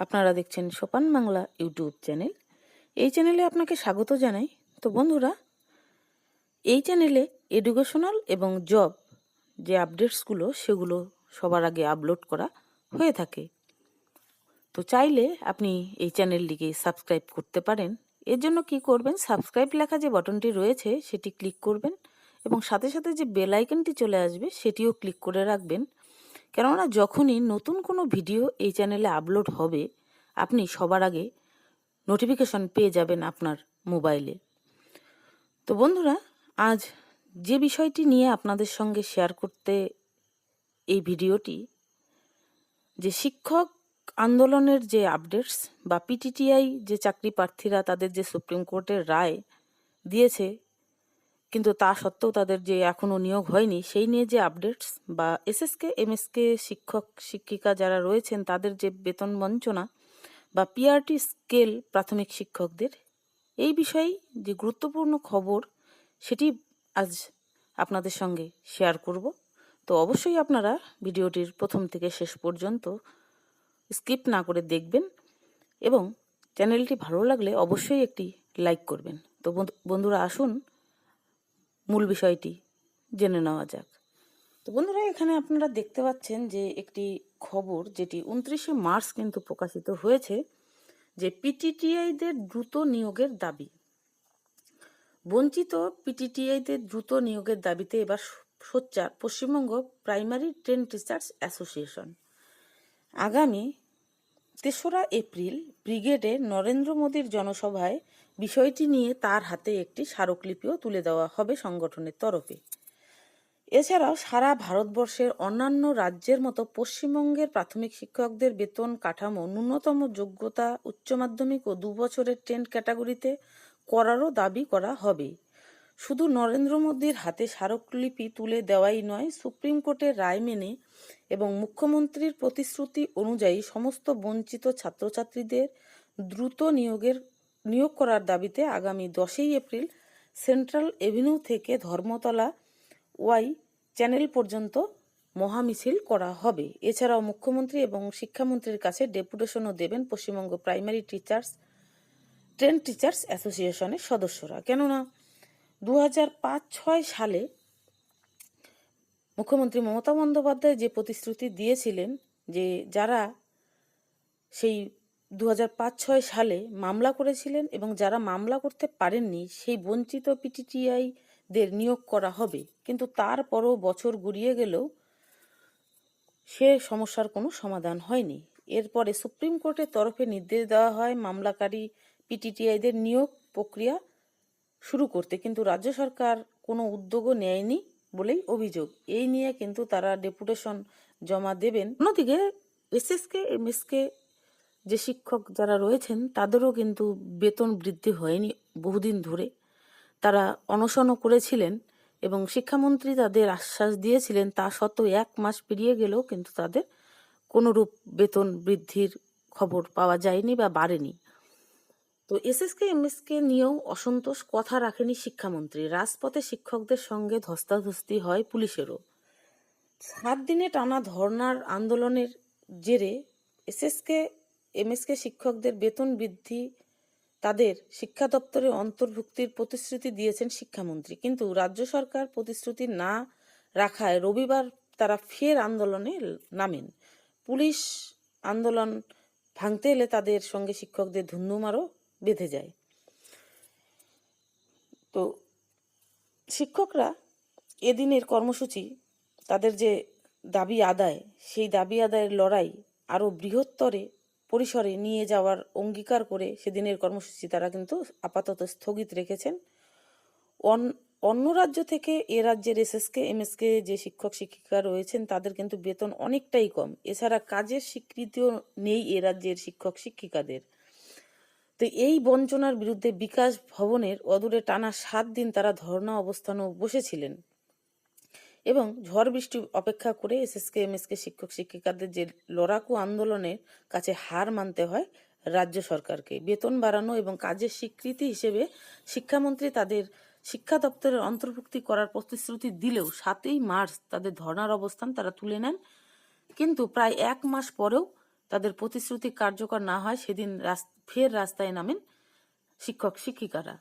আপনারা দেখছেন সোপান বাংলা ইউটিউব চ্যানেল। এই চ্যানেলে আপনাকে স্বাগত জানাই। তো বন্ধুরা, এই চ্যানেলে এডুকেশনাল এবং জব যে আপডেটসগুলো সেগুলো সবার আগে আপলোড করা হয়ে থাকে। তো চাইলে আপনি এই চ্যানেলটিকে সাবস্ক্রাইব করতে পারেন। এর জন্য কি করবেন সাবস্ক্রাইব লেখা যে বাটনটি রয়েছে, সেটি ক্লিক করবেন এবং সাথে সাথে যে বেল আইকনটি চলে আসবে, সেটিও ক্লিক করে রাখবেন। কেননা যখনই নতুন কোনো ভিডিও এই চ্যানেলে আপলোড হবে, আপনি সবার আগে নোটিফিকেশন পেয়ে যাবেন আপনার মোবাইলে। তো বন্ধুরা, আজ যে বিষয়টি নিয়ে আপনাদের সঙ্গে শেয়ার করতে এই ভিডিওটি, যে শিক্ষক আন্দোলনের যে আপডেটস বা পিটিটিআই যে চাকরি প্রার্থীরা তাদের যে সুপ্রিম কোর্টের রায় দিয়েছে কিন্তু তা সত্ত্বেও তাদের যে এখনও নিয়োগ হয়নি, সেই নিয়ে যে আপডেটস বা এসএসকে এমএসকে শিক্ষক, শিক্ষিকা যারা রয়েছেন, তাদের যে বেতন বঞ্চনা বা পিআরটি স্কেল প্রাথমিক শিক্ষকদের, এই বিষয়ে যে গুরুত্বপূর্ণ খবর, সেটি আজ আপনাদের সঙ্গে শেয়ার করব। তো অবশ্যই আপনারা ভিডিওটির প্রথম থেকে শেষ পর্যন্ত স্কিপ না করে দেখবেন এবং চ্যানেলটি ভালো লাগলে অবশ্যই একটি লাইক করবেন। তো বন্ধু- বন্ধুরা আসুন মূল বিষয়টি জেনে নেওয়া যাক। তো বন্ধুরা, এখানে আপনারা দেখতে পাচ্ছেন যে একটি খবর যেটি উনত্রিশে মার্চ কিন্তু প্রকাশিত হয়েছে যে পিটিটিআইদের দ্রুত নিয়োগের দাবি। বঞ্চিত পিটিটিআইদের দ্রুত নিয়োগের দাবিতে এবার সোচ্চার Paschimbanga primary trained teachers association. আগামী তেসরা এপ্রিল ব্রিগেডে নরেন্দ্র মোদীর জনসভায় বিষয়টি নিয়ে তার হাতে একটি স্মারকলিপিও তুলে দেওয়া হবে সংগঠনের তরফে। এছাড়াও সারা ভারতবর্ষের অন্যান্য রাজ্যের মতো পশ্চিমবঙ্গের প্রাথমিক শিক্ষকদের বেতন কাঠামো ন্যূনতম যোগ্যতা উচ্চ মাধ্যমিক ও দু বছরের টেন্ট ক্যাটাগরিতে করারও দাবি করা হবে। শুধু নরেন্দ্র মোদীর হাতে স্মারকলিপি তুলে দেওয়াই নয়, সুপ্রিম কোর্টের রায় মেনে এবং মুখ্যমন্ত্রীর প্রতিশ্রুতি অনুযায়ী সমস্ত বঞ্চিত ছাত্রছাত্রীদের দ্রুত নিয়োগের নিয়োগ করার দাবিতে আগামী দশই এপ্রিল সেন্ট্রাল এভিনিউ থেকে ধর্মতলা ওয়াই চ্যানেল পর্যন্ত মহামিছিল করা হবে। এছাড়াও মুখ্যমন্ত্রী এবং শিক্ষামন্ত্রীর কাছে ডেপুটেশনও দেবেন Paschimbanga primary teachers, trained teachers অ্যাসোসিয়েশনের সদস্যরা। কেননা দু হাজার পাঁচ ছয় সালে মুখ্যমন্ত্রী মমতা বন্দ্যোপাধ্যায় যে প্রতিশ্রুতি দিয়েছিলেন যে যারা সেই দু ছয় সালে মামলা করেছিলেন এবং যারা মামলা করতে পারেননি, সেই বঞ্চিত পিটিটিআই দের নিয়োগ করা হবে। কিন্তু তারপরও বছর গড়িয়ে গেলেও সে সমস্যার কোনো সমাধান হয়নি। এরপরে সুপ্রিম কোর্টের তরফে নির্দেশ দেওয়া হয় মামলাকারী পিটিটিআইদের নিয়োগ প্রক্রিয়া শুরু করতে। কিন্তু রাজ্য সরকার কোনো উদ্যোগও নেয়নি বলেই অভিযোগ। এই নিয়ে কিন্তু তারা ডেপুটেশন জমা দেবেন। অন্যদিকে এসএসকে, এমএসকে যে শিক্ষক যারা রয়েছেন, তাদেরও কিন্তু বেতন বৃদ্ধি হয়নি বহুদিন ধরে। তারা অনশনও করেছিলেন এবং শিক্ষামন্ত্রী তাদের আশ্বাস দিয়েছিলেন, তা সত্ত্বেও এক মাস পেরিয়ে গেলেও কিন্তু তাদের কোনোরূপ বেতন বৃদ্ধির খবর পাওয়া যায়নি বা বাড়েনি। তো এসএসকে, এমএসকে নিয়েও অসন্তোষ কথা রাখেনি শিক্ষামন্ত্রী। রাজপথে শিক্ষকদের সঙ্গে ধস্তাধস্তি হয় পুলিশেরও। সাত দিনে টানা ধর্নার আন্দোলনের জেরে এসএসকে এমএসকে শিক্ষকদের বেতন বৃদ্ধি তাদের শিক্ষা দপ্তরে অন্তর্ভুক্তির প্রতিশ্রুতি দিয়েছেন শিক্ষামন্ত্রী। কিন্তু রাজ্য সরকার প্রতিশ্রুতি না রাখায় রবিবার তারা ফের আন্দোলনে নামেন। পুলিশ আন্দোলন ভাঙতে এলে তাদের সঙ্গে শিক্ষকদের ধুন্ধুমারও বেঁধে যায়। তো শিক্ষকরা এদিনের কর্মসূচি, তাদের যে দাবি আদায়, সেই দাবি আদায়ের লড়াই আরও বৃহত্তরে পরিসরে নিয়ে যাওয়ার অঙ্গীকার করে সেদিনের কর্মসূচি তারা কিন্তু আপাতত স্থগিত রেখেছেন। অন- অন্য রাজ্য থেকে এ রাজ্যের এসএসকে, এমএসকে যে শিক্ষক, শিক্ষিকা রয়েছেন, তাদের কিন্তু বেতন অনেকটাই কম। এছাড়া কাজের স্বীকৃতিও নেই এ রাজ্যের শিক্ষক, শিক্ষিকাদের। তো এই বঞ্চনার বিরুদ্ধে বিকাশ ভবনের অদূরে টানা সাত দিন তারা ধর্ণা অবস্থানও বসেছিলেন। এবং ঝড় বৃষ্টি অপেক্ষা করে এসএসকে এমএসকে শিক্ষক শিক্ষিকাদের যে লড়াকু আন্দোলনের কাছে হার মানতে হয় রাজ্য সরকারকে। বেতন বাড়ানো এবং কাজের স্বীকৃতি হিসেবে শিক্ষামন্ত্রী তাদের শিক্ষা দপ্তরের অন্তর্ভুক্তি করার প্রতিশ্রুতি দিলেও সাতই মার্চ তাদের ধর্নার অবস্থান তারা তুলে নেন। কিন্তু প্রায় এক মাস পরেও তাদের প্রতিশ্রুতি কার্যকর না হয়, সেদিন ফের রাস্তায় নামেন শিক্ষক শিক্ষিকারা।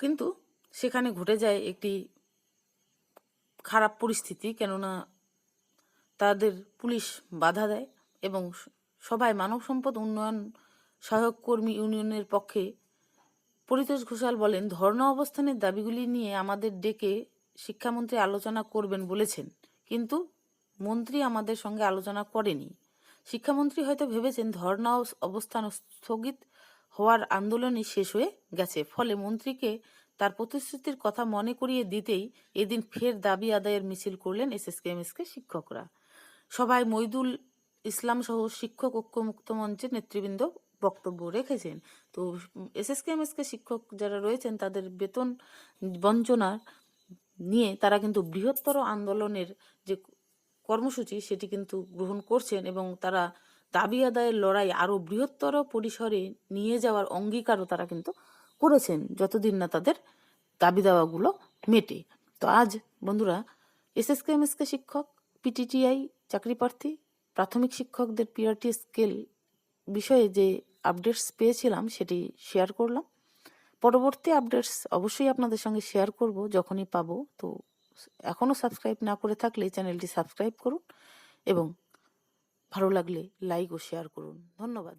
কিন্তু সেখানে ঘটে যায় একটি খারাপ পরিস্থিতি, কেননা তাদের পুলিশ বাধা দেয় এবং সবাই মানব সম্পদ উন্নয়ন সহায়ক কর্মী ইউনিয়নের পক্ষে পরিতোষ ঘোষাল বলেন, ধর্ণা অবস্থানের দাবিগুলি নিয়ে আমাদের ডেকে শিক্ষামন্ত্রী আলোচনা করবেন বলেছেন, কিন্তু মন্ত্রী আমাদের সঙ্গে আলোচনা করেনি। শিক্ষামন্ত্রী হয়তো ভেবেছেন ধর্ণা অবস্থান স্থগিত হওয়ার আন্দোলনই শেষ হয়ে গেছে, ফলে মন্ত্রীকে তার প্রতিশ্রুতির কথা মনে করিয়ে দিতেই এদিন ফের দাবি আদায়ের মিছিল করলেন এসএসকেএমএসকে শিক্ষকরা। সভায় মইদুল ইসলাম সহ শিক্ষক ঐক্য মুক্ত মঞ্চের নেতৃবৃন্দ বক্তব্য রেখেছেন। তো এসএসকেএমএসকে শিক্ষক যারা রয়েছেন, তাদের বেতন বঞ্চনার নিয়ে তারা কিন্তু বৃহত্তর আন্দোলনের যে কর্মসূচি, সেটি কিন্তু গ্রহণ করছেন এবং তারা দাবি আদায়ের লড়াই আরও বৃহত্তর পরিসরে নিয়ে যাওয়ার অঙ্গীকারও তারা কিন্তু করেছেন যতদিন না তাদের দাবি দাওয়াগুলো মেটে। তো আজ, বন্ধুরা, এসএসকেএমএসকে শিক্ষক, পিটিটিআই চাকরি প্রার্থী, প্রাথমিক শিক্ষকদের পিআরটি স্কেল বিষয়ে যে আপডেটস পেয়েছিলাম সেটি শেয়ার করলাম। পরবর্তী আপডেটস অবশ্যই আপনাদের সঙ্গে শেয়ার করব যখনই পাবো। তো এখনও সাবস্ক্রাইব না করে থাকলে চ্যানেলটি সাবস্ক্রাইব করুন এবং ভালো লাগলে লাইক ও শেয়ার করুন। ধন্যবাদ।